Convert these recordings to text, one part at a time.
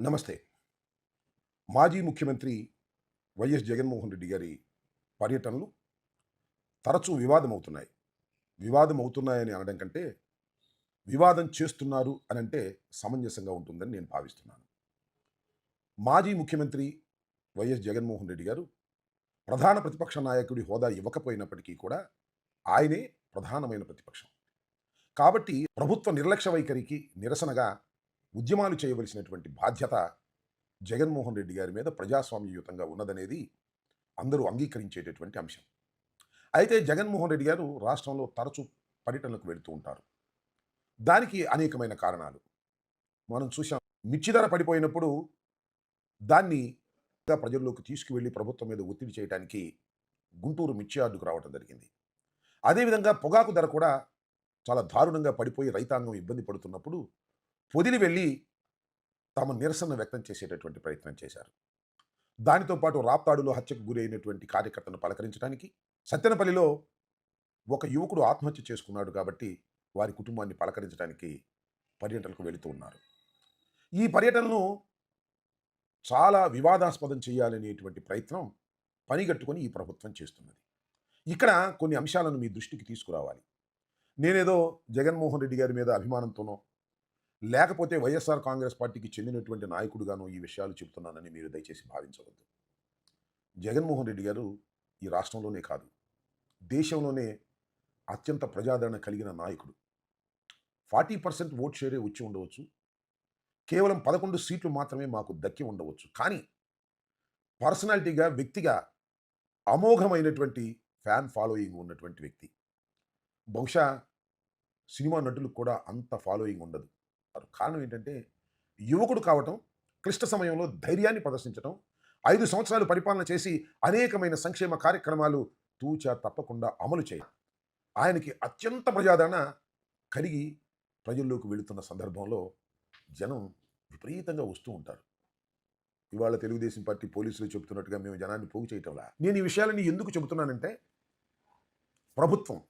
నమస్తే. మాజీ ముఖ్యమంత్రి వైఎస్ జగన్మోహన్ రెడ్డి గారి పర్యటనలు తరచూ వివాదమవుతున్నాయి. వివాదం అవుతున్నాయని అనడం కంటే వివాదం చేస్తున్నారు అని అంటే సమంజసంగా ఉంటుందని నేను భావిస్తున్నాను. మాజీ ముఖ్యమంత్రి వైఎస్ జగన్మోహన్ రెడ్డి గారు ప్రధాన ప్రతిపక్ష నాయకుడి హోదా ఇవ్వకపోయినప్పటికీ కూడా ఆయనే ప్రధానమైన ప్రతిపక్షం. కాబట్టి ప్రభుత్వ నిర్లక్ష్య వైఖరికి నిరసనగా ఉద్యమాలు చేయవలసినటువంటి బాధ్యత జగన్మోహన్ రెడ్డి గారి మీద ప్రజాస్వామ్యయుతంగా ఉన్నదనేది అందరూ అంగీకరించేటటువంటి అంశం. అయితే జగన్మోహన్ రెడ్డి గారు రాష్ట్రంలో తరచూ పర్యటనలకు వెళుతూ ఉంటారు. దానికి అనేకమైన కారణాలు. మనం చూసాం మిర్చి ధర పడిపోయినప్పుడు దాన్ని ప్రజల్లోకి తీసుకువెళ్ళి ప్రభుత్వం మీద ఒత్తిడి చేయడానికి గుంటూరు మిర్చి యార్డుకు రావడం జరిగింది. అదేవిధంగా పొగాకు ధర కూడా చాలా దారుణంగా పడిపోయి రైతాంగం ఇబ్బంది పడుతున్నప్పుడు వదిలి వెళ్ళి తమ నిరసన వ్యక్తం చేసేటటువంటి ప్రయత్నం చేశారు. దానితో పాటు రాప్తాడులో హత్యకు గురైనటువంటి కార్యకర్తను పలకరించడానికి సత్యనపల్లిలో ఒక యువకుడు ఆత్మహత్య చేసుకున్నాడు కాబట్టి వారి కుటుంబాన్ని పలకరించడానికి పర్యటనకు వెళుతూ ఉన్నారు. ఈ పర్యటనను చాలా వివాదాస్పదం చేయాలనేటువంటి ప్రయత్నం పనిగట్టుకొని ఈ ప్రభుత్వం చేస్తున్నది. ఇక్కడ కొన్ని అంశాలను మీ దృష్టికి తీసుకురావాలి. నేనేదో జగన్మోహన్ రెడ్డి గారి మీద అభిమానంతోనో లేకపోతే వైఎస్ఆర్ కాంగ్రెస్ పార్టీకి చెందినటువంటి నాయకుడుగాను ఈ విషయాలు చెబుతున్నానని మీరు దయచేసి భావించవద్దు. జగన్మోహన్ రెడ్డి గారు ఈ రాష్ట్రంలోనే కాదు. దేశంలోనే అత్యంత ప్రజాదరణ కలిగిన నాయకుడు. ఫార్టీ పర్సెంట్ ఓట్ షేరే వచ్చి ఉండవచ్చు. కేవలం పదకొండు సీట్లు మాత్రమే మాకు దక్కి ఉండవచ్చు. కానీ పర్సనాలిటీగా వ్యక్తిగా అమోఘమైనటువంటి ఫ్యాన్ ఫాలోయింగ్ ఉన్నటువంటి వ్యక్తి. బహుశా సినిమా నటులకు కూడా అంత ఫాలోయింగ్ ఉండదు. కారణం ఏంటంటే యువకుడు కావటం క్లిష్ట సమయంలో ధైర్యాన్ని ప్రదర్శించటం ఐదు సంవత్సరాలు పరిపాలన చేసి అనేకమైన సంక్షేమ కార్యక్రమాలు తూచా తప్పకుండా అమలు చేయడం ఆయనకి అత్యంత ప్రజాదరణ కలిగి ప్రజల్లోకి వెళుతున్న సందర్భంలో జనం విపరీతంగా వస్తూ ఉంటారు. ఇవాళ తెలుగుదేశం పార్టీ పోలీసులు చెబుతున్నట్టుగా మేము జనాన్ని పోగు చేయటంలా? నేను ఈ విషయాలని ఎందుకు చెబుతున్నానంటే ప్రభుత్వం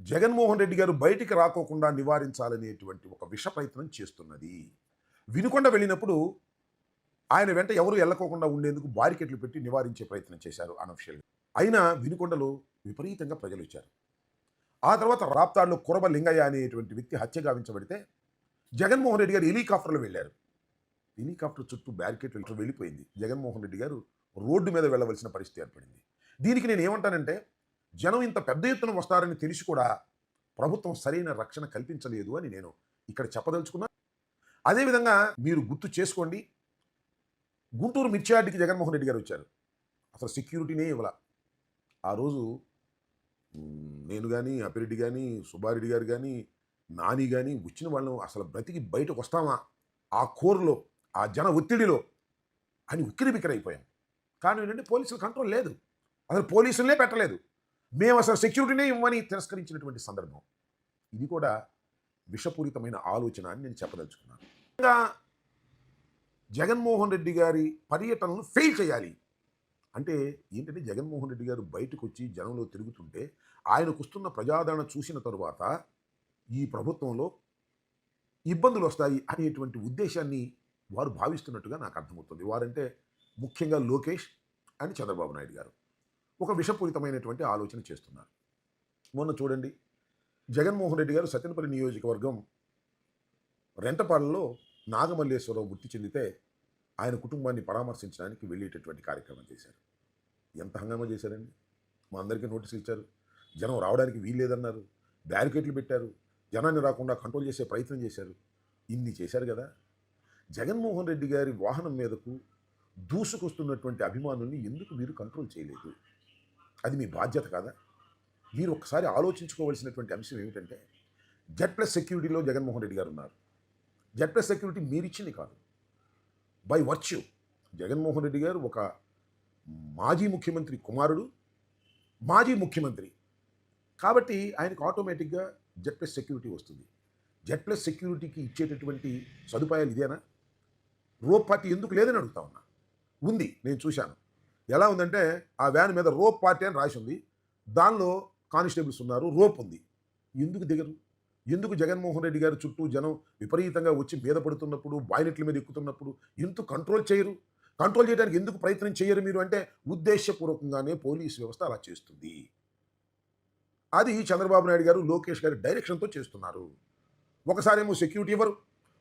జగన్మోహన్ రెడ్డి గారు బయటికి రాకోకుండా నివారించాలనేటువంటి ఒక విష ప్రయత్నం చేస్తున్నది. వినుకొండ వెళ్ళినప్పుడు ఆయన వెంట ఎవరు వెళ్ళకోకుండా ఉండేందుకు బారికెట్లు పెట్టి నివారించే ప్రయత్నం చేశారు అనఫిషియల్గా. అయినా వినుకొండలో విపరీతంగా ప్రజలు ఇచ్చారు ఆ తర్వాత రాప్తాడులో కురబ లింగయ్య అనేటువంటి వ్యక్తి హత్య గావించబడితే జగన్మోహన్ రెడ్డి గారు హెలికాప్టర్లో వెళ్ళారు. హెలికాప్టర్ చుట్టూ బ్యారికేట్లు వెళ్ళిపోయింది. జగన్మోహన్ రెడ్డి గారు రోడ్డు మీద వెళ్ళవలసిన పరిస్థితి ఏర్పడింది. దీనికి నేను ఏమంటానంటే జనం ఇంత పెద్ద ఎత్తున వస్తారని తెలిసి కూడా ప్రభుత్వం సరైన రక్షణ కల్పించలేదు అని నేను ఇక్కడ చెప్పదలుచుకున్నా. అదేవిధంగా మీరు గుర్తు చేసుకోండి గుంటూరు మిర్చియార్డికి జగన్మోహన్ రెడ్డి గారు వచ్చారు. అసలు సెక్యూరిటీనే ఇవ్వాల. ఆ రోజు నేను కానీ అపిరెడ్డి కానీ సుబ్బారెడ్డి గారు కానీ నాని కానీ వచ్చిన వాళ్ళం అసలు బ్రతికి బయటకు వస్తామా? ఆ కోరులో ఆ జన ఒత్తిడిలో అని ఉక్కిరి బిక్కిరైపోయాం కానీ ఏంటంటే పోలీసుల కంట్రోల్ లేదు. అసలు పోలీసులనే పెట్టలేదు. మేము అసలు సెక్యూరిటీనే ఇవ్వని తిరస్కరించినటువంటి సందర్భం. ఇది కూడా విషపూరితమైన ఆలోచన అని నేను చెప్పదలుచుకున్నాను. ఇంకా జగన్మోహన్ రెడ్డి గారి పర్యటనను ఫెయిల్ చేయాలి. అంటే ఏంటంటే జగన్మోహన్ రెడ్డి గారు బయటకు వచ్చి జనంలో తిరుగుతుంటే ఆయనకు వస్తున్న ప్రజాదరణ చూసిన తరువాత ఈ ప్రభుత్వంలో ఇబ్బందులు వస్తాయి అనేటువంటి ఉద్దేశాన్ని వారు భావిస్తున్నట్టుగా నాకు అర్థమవుతుంది. వారంటే ముఖ్యంగా లోకేష్ అండ్ చంద్రబాబు నాయుడు గారు. ఒక విషపూరితమైనటువంటి ఆలోచన చేస్తున్నారు. మొన్న చూడండి జగన్మోహన్ రెడ్డి గారు సత్యనపల్లి నియోజకవర్గం రెంటపాలలో నాగమల్లేశ్వరరావు మృతి చెందితే ఆయన కుటుంబాన్ని పరామర్శించడానికి వెళ్ళేటటువంటి కార్యక్రమం చేశారు. ఎంత హంగామా చేశారండి? మా అందరికీ నోటీసులు ఇచ్చారు. జనం రావడానికి వీల్లేదన్నారు బ్యారికేట్లు పెట్టారు. జనాన్ని రాకుండా కంట్రోల్ చేసే ప్రయత్నం చేశారు. ఇన్ని చేశారు కదా. జగన్మోహన్ రెడ్డి గారి వాహనం మీదకు దూసుకొస్తున్నటువంటి అభిమానుల్ని ఎందుకు మీరు కంట్రోల్ చేయలేదు? అది మీ బాధ్యత కాదా? మీరు ఒకసారి ఆలోచించుకోవాల్సినటువంటి అంశం ఏమిటంటే జెడ్ ప్లస్ సెక్యూరిటీలో జగన్మోహన్ రెడ్డి గారు ఉన్నారు. జెడ్ ప్లస్ సెక్యూరిటీ మీరిచ్చింది కాదు. బై వర్చ్యూ జగన్మోహన్ రెడ్డి గారు ఒక మాజీ ముఖ్యమంత్రి కుమారుడు మాజీ ముఖ్యమంత్రి. కాబట్టి ఆయనకు ఆటోమేటిక్గా జెడ్ ప్లస్ సెక్యూరిటీ వస్తుంది. జెడ్ ప్లస్ సెక్యూరిటీకి ఇచ్చేటటువంటి సదుపాయాలు ఇదేనా? రోప్ పార్టీ ఎందుకు లేదని అడుగుతా ఉన్నా. ఉంది నేను చూశాను. ఎలా ఉందంటే ఆ వ్యాన్ మీద రోప్ పార్టీ అని రాసి ఉంది దానిలో కానిస్టేబుల్స్ ఉన్నారు రోప్ ఉంది. ఎందుకు దిగరు? ఎందుకు జగన్మోహన్ రెడ్డి గారి చుట్టూ జనం విపరీతంగా వచ్చి మీద పడుతున్నప్పుడు బాయిలెట్ల మీద ఎక్కుతున్నప్పుడు ఎందుకు కంట్రోల్ చేయరు? కంట్రోల్ చేయడానికి ఎందుకు ప్రయత్నం చేయరు మీరు అంటే ఉద్దేశపూర్వకంగానే పోలీస్ వ్యవస్థ అలా చేస్తుంది. అది చంద్రబాబు నాయుడు గారు లోకేష్ గారి డైరెక్షన్తో చేస్తున్నారు. ఒకసారి ఏమో సెక్యూరిటీ ఇవ్వరు.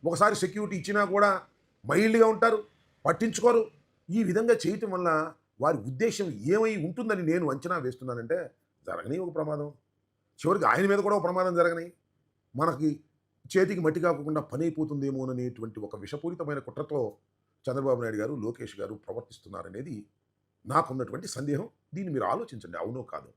ఒకసారి సెక్యూరిటీ ఇచ్చినా కూడా మైల్డ్గా ఉంటారు పట్టించుకోరు. ఈ విధంగా చేయటం వల్ల వారి ఉద్దేశం ఏమై ఉంటుందని నేను అంచనా వేస్తున్నానంటే జరగని ఒక ప్రమాదం. చివరికి ఆయన మీద కూడా ఒక ప్రమాదం జరగని మనకి చేతికి మట్టి కాకుండా పని అయిపోతుందేమో అనేటువంటి ఒక విషపూరితమైన కుట్రతో చంద్రబాబు నాయుడు గారు లోకేష్ గారు ప్రవర్తిస్తున్నారనేది నాకున్నటువంటి సందేహం. దీన్ని మీరు ఆలోచించండి అవునో కాదు.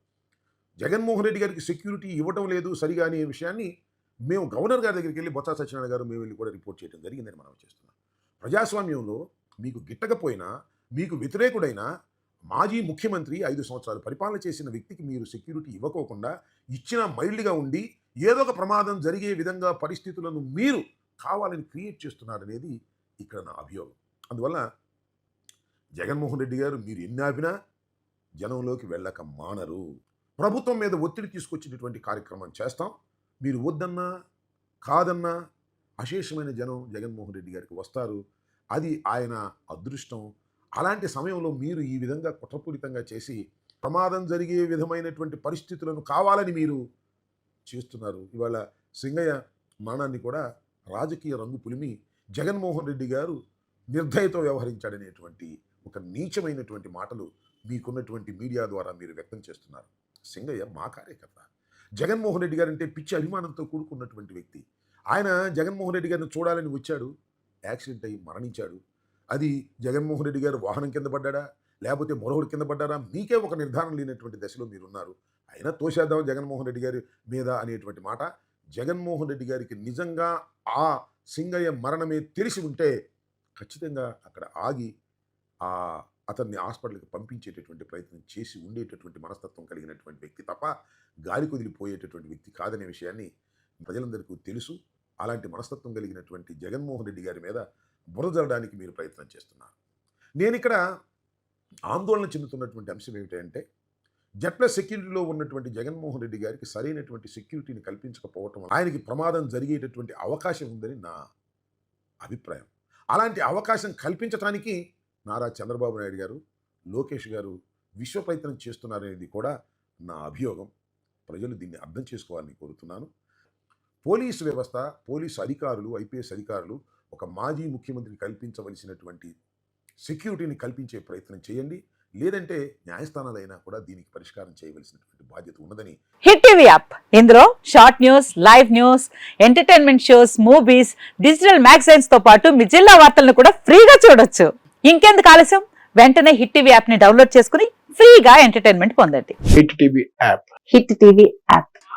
జగన్మోహన్ రెడ్డి గారికి సెక్యూరిటీ ఇవ్వటం లేదు సరిగా అనే విషయాన్ని మేము గవర్నర్ గారి దగ్గరికి వెళ్ళి బొత్స సత్యనారాయణ గారు మేము వెళ్ళి కూడా రిపోర్ట్ చేయడం జరిగిందని మనం చేస్తున్నాం. ప్రజాస్వామ్యంలో మీకు గిట్టకపోయినా మీకు వ్యతిరేకుడైన మాజీ ముఖ్యమంత్రి ఐదు సంవత్సరాలు పరిపాలన చేసిన వ్యక్తికి మీరు సెక్యూరిటీ ఇవ్వకోకుండా ఇచ్చిన మైల్డ్గా ఉండి ఏదో ఒక ప్రమాదం జరిగే విధంగా పరిస్థితులను మీరు కావాలని క్రియేట్ చేస్తున్నారనేది ఇక్కడ నా అభియోగం. అందువల్ల జగన్మోహన్ రెడ్డి గారు మీరు ఎన్ని ఆపినా జనంలోకి వెళ్ళక మానరు. ప్రభుత్వం మీద ఒత్తిడి తీసుకొచ్చినటువంటి కార్యక్రమం చేస్తాం. మీరు వద్దన్నా కాదన్నా అశేషమైన జనం జగన్మోహన్ రెడ్డి గారికి వస్తారు. అది ఆయన అదృష్టం. అలాంటి సమయంలో మీరు ఈ విధంగా కుట్రపూరితంగా చేసి ప్రమాదం జరిగే విధమైనటువంటి పరిస్థితులను కావాలని మీరు చేస్తున్నారు. ఇవాళ సింగయ్య మరణాన్ని కూడా రాజకీయ రంగు పులిమి జగన్మోహన్ రెడ్డి గారు నిర్దయతో వ్యవహరించాడనేటువంటి ఒక నీచమైనటువంటి మాటలు మీకున్నటువంటి మీడియా ద్వారా మీరు వ్యక్తం చేస్తున్నారు. సింగయ్య మా కార్యకర్త. జగన్మోహన్ రెడ్డి గారంటే పిచ్చి అభిమానంతో కూడుకున్నటువంటి వ్యక్తి. ఆయన జగన్మోహన్ రెడ్డి గారిని చూడాలని వచ్చాడు. యాక్సిడెంట్ అయ్యి మరణించాడు. అది జగన్మోహన్ రెడ్డి గారు వాహనం కింద పడ్డాడా? లేకపోతే మరొకటి కింద పడ్డారా? మీకే ఒక నిర్ధారణ లేనటువంటి దశలో మీరున్నారు. అయినా తోసేద్దాం జగన్మోహన్ రెడ్డి గారి మీద అనేటువంటి మాట. జగన్మోహన్ రెడ్డి గారికి నిజంగా ఆ సింగయ్య మరణమే తెలిసి ఉంటే ఖచ్చితంగా అక్కడ ఆగి ఆ అతన్ని హాస్పిటల్కి పంపించేటటువంటి ప్రయత్నం చేసి ఉండేటటువంటి మనస్తత్వం కలిగినటువంటి వ్యక్తి తప్ప గాలి కుదిలిపోయేటటువంటి వ్యక్తి కాదనే విషయాన్ని ప్రజలందరికీ తెలుసు. అలాంటి మనస్తత్వం కలిగినటువంటి జగన్మోహన్ రెడ్డి గారి మీద బురదలడానికి మీరు ప్రయత్నం చేస్తున్నారు. నేను ఇక్కడ ఆందోళన చెందుతున్నటువంటి అంశం ఏమిటంటే జెడ్ ప్లస్ సెక్యూరిటీలో ఉన్నటువంటి జగన్మోహన్ రెడ్డి గారికి సరైనటువంటి సెక్యూరిటీని కల్పించకపోవటం ఆయనకి ప్రమాదం జరిగేటటువంటి అవకాశం ఉందని నా అభిప్రాయం. అలాంటి అవకాశం కల్పించడానికి నారా చంద్రబాబు నాయుడు గారు లోకేష్ గారు విశ్వ ప్రయత్నం చేస్తున్నారనేది కూడా నా అభియోగం. ప్రజలు దీన్ని అర్థం చేసుకోవాలని కోరుతున్నాను. పోలీసు వ్యవస్థ పోలీసు అధికారులు ఐపీఎస్ అధికారులు ఒక మాజీ ముఖ్యమంత్రికి కల్పించవలసినటువంటి సెక్యూరిటీని కల్పించే ప్రయత్నం చేయండి. లేదంటే న్యాయస్థానాలైనా కూడా దీనికి పరిష్కారం చేయవలసినటువంటి బాధ్యత ఉన్నదని హిట్ టీవీ యాప్. ఇందులో short news live news entertainment shows movies digital మ్యాగజైన్స్తో పాటు మీ జిల్లా వార్తలను కూడా ఫ్రీగా చూడొచ్చు. ఇంకెందుకు ఆలస్యం? వెంటనే హిట్ టీవీ యాప్ని డౌన్లోడ్ చేసుకుని ఫ్రీగా ఎంటర్టైన్మెంట్ పొందండి. Hit TV app. Hit TV app.